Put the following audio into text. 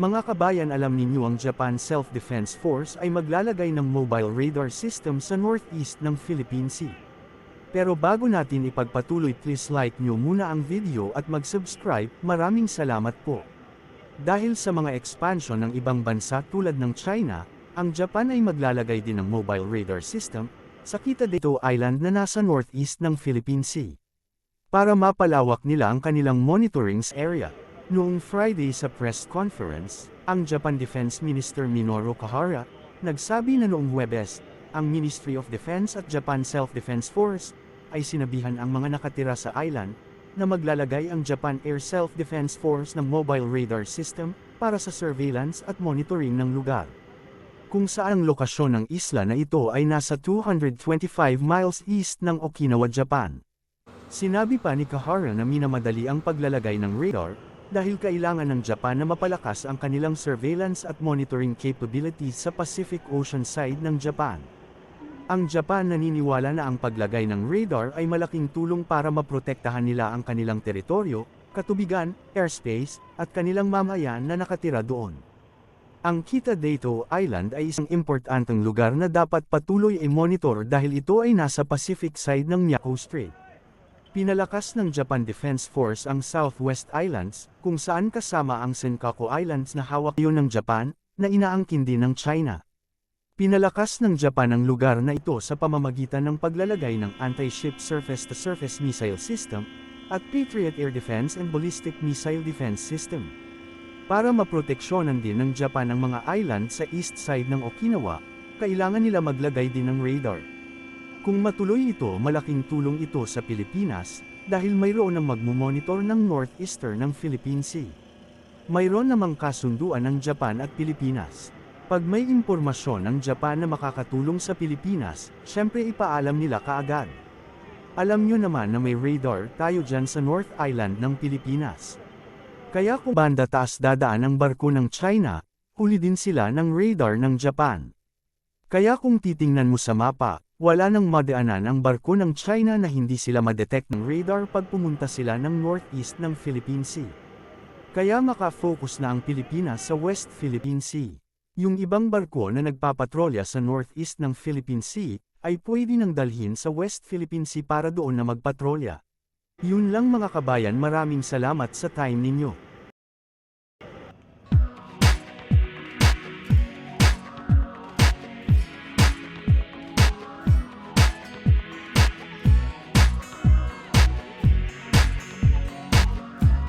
Mga kabayan alam ninyo ang Japan Self-Defense Force ay maglalagay ng mobile radar system sa northeast ng Philippine Sea. Pero bago natin ipagpatuloy please like nyo muna ang video at mag-subscribe, maraming salamat po. Dahil sa mga expansion ng ibang bansa tulad ng China, ang Japan ay maglalagay din ng mobile radar system sa Kitadito Island na nasa northeast ng Philippine Sea. Para mapalawak nila ang kanilang monitorings area. Noong Friday sa press conference, ang Japan Defense Minister Minoru Kahara, nagsabi na noong Webes, ang Ministry of Defense at Japan Self-Defense Force, ay sinabihan ang mga nakatira sa island, na maglalagay ang Japan Air Self-Defense Force ng mobile radar system para sa surveillance at monitoring ng lugar. Kung saan ang lokasyon ng isla na ito ay nasa 225 miles east ng Okinawa, Japan. Sinabi pa ni Kahara na minamadali ang paglalagay ng radar, dahil kailangan ng Japan na mapalakas ang kanilang surveillance at monitoring capabilities sa Pacific Ocean side ng Japan. Ang Japan naniniwala na ang paglagay ng radar ay malaking tulong para maprotektahan nila ang kanilang teritoryo, katubigan, airspace, at kanilang mamayan na nakatira doon. Ang Kita Dato Island ay isang importanteng lugar na dapat patuloy i-monitor dahil ito ay nasa Pacific side ng Miyako Strait. Pinalakas ng Japan Defense Force ang Southwest Islands, kung saan kasama ang Senkaku Islands na hawak yun ng Japan, na inaangkin din ng China. Pinalakas ng Japan ang lugar na ito sa pamamagitan ng paglalagay ng Anti-Ship Surface-to-Surface Missile System, at Patriot Air Defense and Ballistic Missile Defense System. Para maproteksyonan din ng Japan ang mga island sa east side ng Okinawa, kailangan nila maglagay din ng radar. Kung matuloy ito malaking tulong ito sa Pilipinas, dahil mayroon ng magmumonitor ng northeastern ng Philippine Sea. Mayroon namang kasunduan ng Japan at Pilipinas. Pag may impormasyon ng Japan na makakatulong sa Pilipinas, syempre ipaalam nila kaagad. Alam nyo naman na may radar tayo dyan sa North Island ng Pilipinas. Kaya kung banda taas dadaan ang barko ng China, huli din sila ng radar ng Japan. Kaya kung titingnan mo sa mapa, wala nang madaanan ang barko ng China na hindi sila madetect ng radar pag pumunta sila ng northeast ng Philippine Sea. Kaya makafocus na ang Pilipinas sa West Philippine Sea. Yung ibang barko na nagpapatrolya sa northeast ng Philippine Sea, ay pwede nang dalhin sa West Philippine Sea para doon na magpatrolya. Yun lang mga kabayan maraming salamat sa time ninyo.